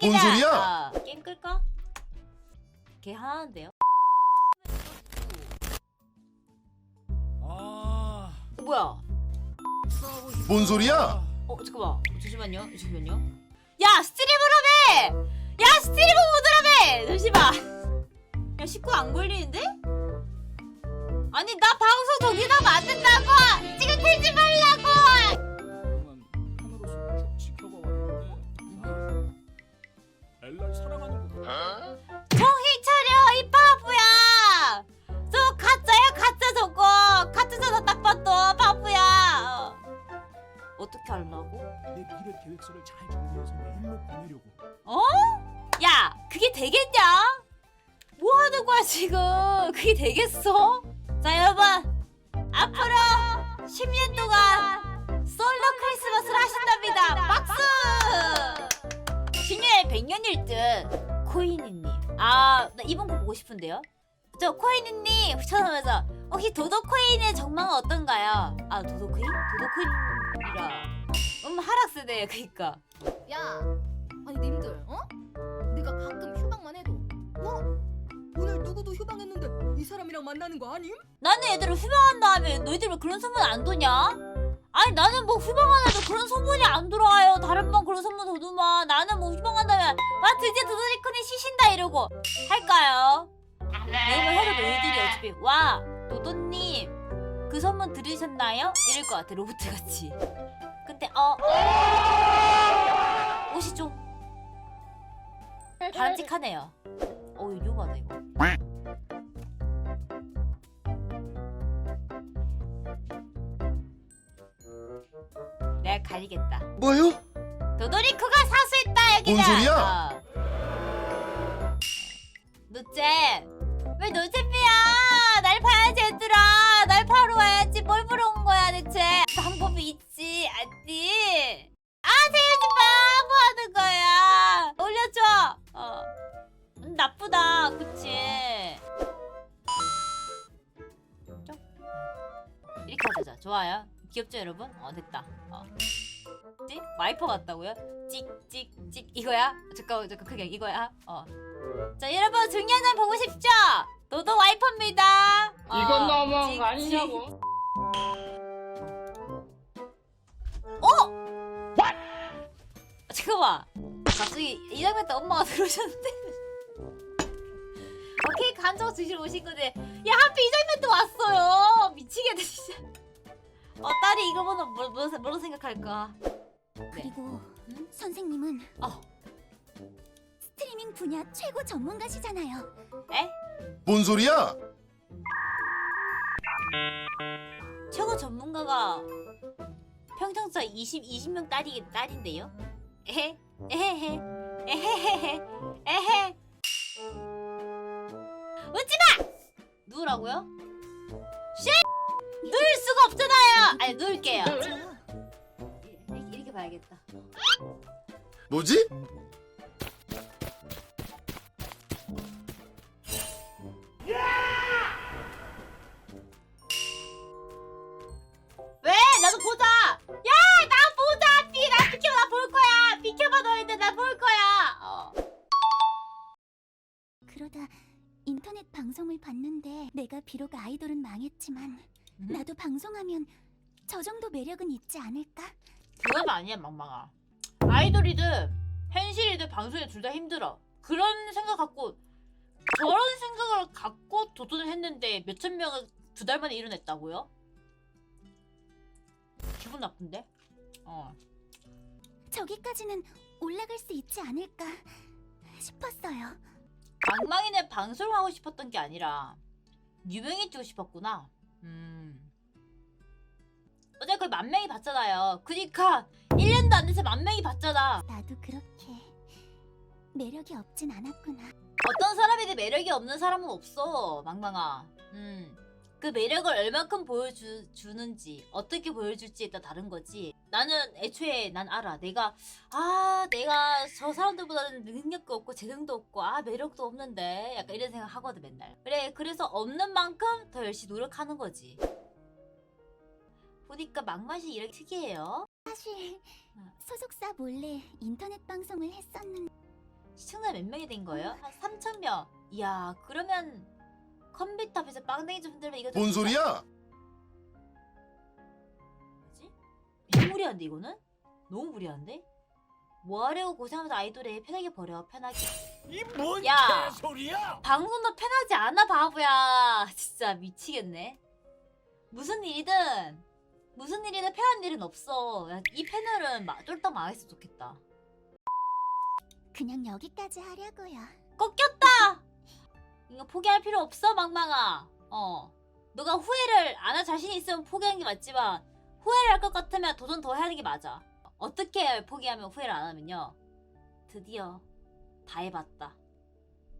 그냥. 뭔 소리야? 아, 게임 끌까? 걔 하나인데요. 아, 어, 뭐야? 뭔 소리야? 어 잠깐만 어, 잠시만요 잠시만요 야 스트리머라며 야 스트리머 아, 나 이번 거 보고 싶은데요? 저 코이니님 추천하면서 혹시 도도코인의 전망은 어떤가요? 아 도도코인? 도도코인이라 음 하락세네 그니까 야, 아니 님들, 어? 내가 가끔 휴방만 해도, 어? 오늘 누구도 휴방했는데 이 사람이랑 만나는 거 아님? 나는 애들을 휴방한다 하면 너희들 왜 그런 소문 안 도냐? 아니 나는 뭐 애도 그런 소문이 안 들어와요 다른 번 그런 소문 도두마 나는 뭐 휴방한다면 와 드디어 도도리 이러고 할까요? 내일을 해도 너희들이 어차피 와 도도님 그 소문 들으셨나요? 이럴 것 같아 로봇같이 근데 어 옷이 좀 바람직하네요 어우 위험하다 이거 내가 가리겠다 뭐요? 도도리코가 사수했다 여기다 뭔 소리야? 어. 노잼 왜 노잼이야? 날 봐야지 얘들아. 날 봐러 와야지. 뭘 보러 온 거야 대체? 방법이 있지 안디 아 세윤이 봐 뭐 하는 거야? 올려줘. 어. 음, 나쁘다 그치? 좀. 이렇게 하자. 좋아요. 귀엽죠 여러분? 어 됐다. 어. 와이퍼 같다고요? 찍찍찍 이거야? 잠깐 잠깐 그게 이거야? 어. 자 여러분 중요한 점 보고 싶죠? 너도 와이퍼입니다. 어, 이건 너무한 찍, 거 아니냐고. 찍. 잠깐만. 갑자기 이 장면 때 엄마가 들어오셨는데. 오케이 감정 주시러 오신 건데 야 하필 이 장면 때 왔어요. 미치겠네 진짜. 어 딸이 이거 보면 뭐, 뭐, 뭐로 생각할까? 그리고 응? 선생님은 어. 스트리밍 분야 최고 전문가시잖아요. 에? 뭔 소리야? 최고 전문가가 평정사 20 20명 딸이 딸인데요. 에헤 에헤헤 에헤헤헤 에헤 웃지 마. 누우라고요? 쉣! 누울 수가 없잖아요. 아니 누울게요. 이렇게, 이렇게 봐야겠다. 뭐지? 인터넷 방송을 봤는데 내가 비록 아이돌은 망했지만 음? 나도 방송하면 저 정도 매력은 있지 않을까? 그건 아니야 막막아 아이돌이든 현실이든 방송이 둘다 힘들어 그런 생각 갖고 저런 생각을 갖고 도전을 했는데 몇천 명을 두 달 만에 이뤄냈다고요? 기분 나쁜데? 어 저기까지는 올라갈 수 있지 않을까 싶었어요. 망망이는 방송하고 싶었던 게 아니라 유명해지고 싶었구나 음 어제 그걸 만 명이 봤잖아요 그니까 1년도 안 돼서 만 명이 봤잖아 나도 그렇게 매력이 없진 않았구나. 어떤 사람에게 매력이 없는 사람은 없어, 망망아. 음. 그 매력을 얼만큼 보여주는지, 어떻게 보여줄지에 따라 다른 거지. 나는 애초에 난 알아. 내가, 아, 내가 저 사람들보다는 능력도 없고, 재능도 없고, 아, 매력도 없는데. 약간 이런 생각 하거든, 맨날. 그래, 그래서 없는 만큼 더 열심히 노력하는 거지. 보니까 망맛이 이렇게 특이해요. 사실 응. 소속사 몰래 인터넷 방송을 했었는데 팬은 몇 명이 된 거예요? 한 3천 명. 이야 그러면 컴퓨터 앞에서 빵댕이 좀 흔들면 이거 좀 뭔 소리야? 뭐지? 너무 무리한데 이거는? 너무 무리한데? 뭐하려고 고생하면서 아이돌에 편하게 버려 편하게 이뭔 야! 개소리야? 방송도 편하지 않아 바보야 진짜 미치겠네 무슨 일이든 무슨 일이든 편한 일은 없어 야, 이 패널은 마, 쫄딱 망했으면 좋겠다 그냥 여기까지 하려고요. 꺾였다 이거 포기할 필요 없어 망망아. 어. 너가 후회를 안 할 자신 있으면 포기하는 게 맞지만 후회를 할 것 같으면 도전 더 해야 하는 게 맞아. 어떻게 포기하면 후회를 안 하면요? 드디어 다 해봤다.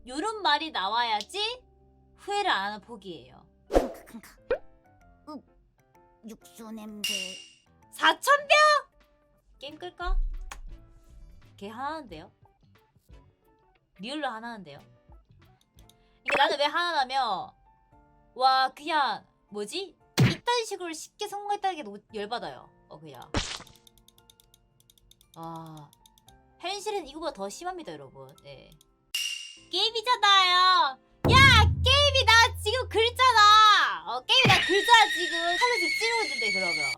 요런 말이 나와야지 후회를 안 하는 포기예요. 음, 육수 냄새. 4천병! 게임 끌까? 걔 하나인데요? 리얼로 하나인데요 나는 왜 하나냐면 와 그냥 뭐지? 이딴 식으로 쉽게 성공했다는 게 너무 열받아요. 어 그냥. 와 현실은 이거보다 더 심합니다 여러분. 네. 게임이잖아요. 야 게임이 나 지금 긁잖아. 어 게임이 나 긁잖아 지금. 지금 찌르고 있는데 그러면.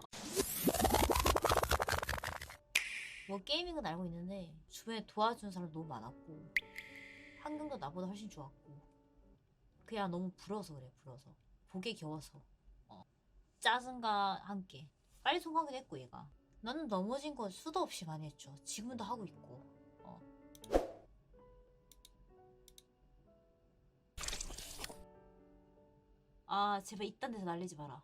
뭐 게이밍은 알고 있는데 주변에 도와주는 사람 너무 많았고 환경도 나보다 훨씬 좋았고 그냥 너무 부러워서 그래 부러워서. 보기 겨워서. 어. 짜증과 함께 빨리 성공하긴 했고 얘가. 나는 넘어진 거 수도 없이 많이 했죠. 지금도 하고 있고. 어. 아 제발 이딴 데서 날리지 마라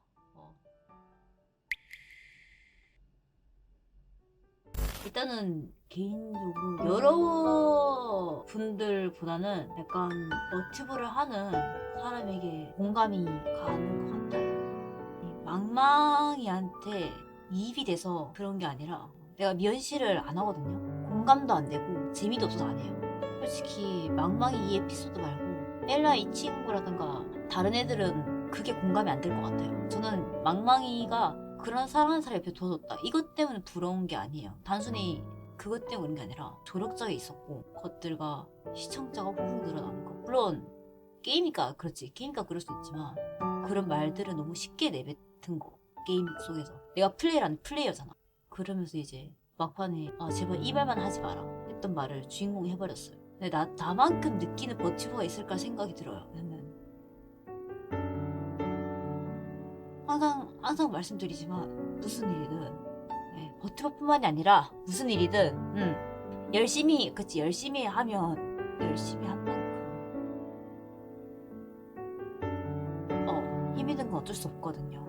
일단은 개인적으로 여러 분들보다는 약간 너튜브를 하는 사람에게 공감이 가는 것 같아요. 이 망망이한테 이입이 돼서 그런 게 아니라 내가 미연씨를 안 하거든요. 공감도 안 되고 재미도 없어서 안 해요. 솔직히 망망이 이 에피소드 말고 엘라 이 친구라든가 다른 애들은 그게 공감이 안 될 것 같아요. 저는 망망이가 그런 사랑하는 사람 옆에 두어뒀다. 이것 때문에 부러운 게 아니에요. 단순히 그것 때문에 그런 게 아니라 조력자가 있었고 것들과 시청자가 후훅 늘어나는 거. 물론 게임이니까 그렇지. 게임이니까 그럴 수 있지만 그런 말들은 너무 쉽게 내뱉은 거. 게임 속에서. 내가 플레이라는 플레이어잖아. 그러면서 이제 막판에 아 제발 이 말만 하지 마라 했던 말을 주인공이 해버렸어요. 근데 나 나만큼 느끼는 버티버가 있을까 생각이 들어요. 왜냐면 항상 항상 말씀드리지만 무슨 일이든 네, 버티버뿐만이 아니라 무슨 일이든 음, 열심히 그치 열심히 하면 열심히 한 만큼 어 힘이 든 건 어쩔 수 없거든요.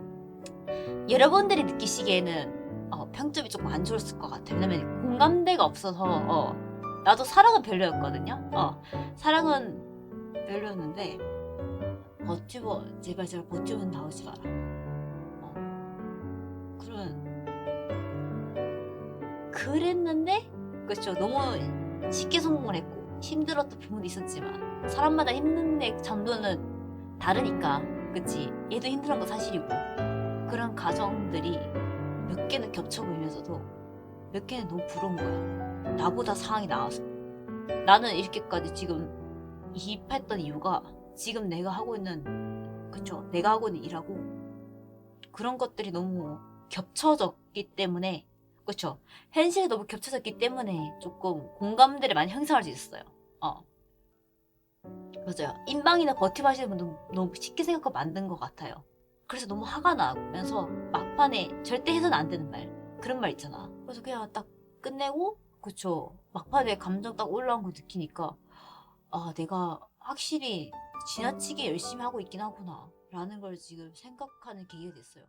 여러분들이 느끼시기에는 어, 평점이 조금 안 좋았을 것 같아요. 왜냐면 공감대가 없어서 어, 나도 사랑은 별로였거든요. 어, 사랑은 별로였는데 버티버 제발 제발 버티버는 나오지 마라. 그랬는데 그렇죠. 너무 쉽게 성공을 했고 힘들었던 부분도 있었지만 사람마다 힘든 정도는 다르니까 그치? 얘도 힘들은 거 사실이고. 그런 가정들이 몇 개는 겹쳐 보이면서도 몇 개는 너무 부러운 거야. 나보다 상황이 나아서. 나는 이렇게까지 지금 이입했던 이유가 지금 내가 하고 있는 그쵸? 내가 하고 있는 일하고 그런 것들이 너무 겹쳐졌기 때문에 그쵸. 현실이 너무 겹쳐졌기 때문에 조금 공감대를 많이 형성할 수 있었어요. 어. 맞아요. 인방이나 버티버 하시는 분도 너무 쉽게 생각하고 만든 것 같아요. 그래서 너무 화가 나면서 막판에 절대 해서는 안 되는 말 그런 말 있잖아. 그래서 그냥 딱 끝내고 그쵸. 막판에 감정 딱 올라온 거 느끼니까 아 내가 확실히 지나치게 열심히 하고 있긴 하구나 라는 걸 지금 생각하는 계기가 됐어요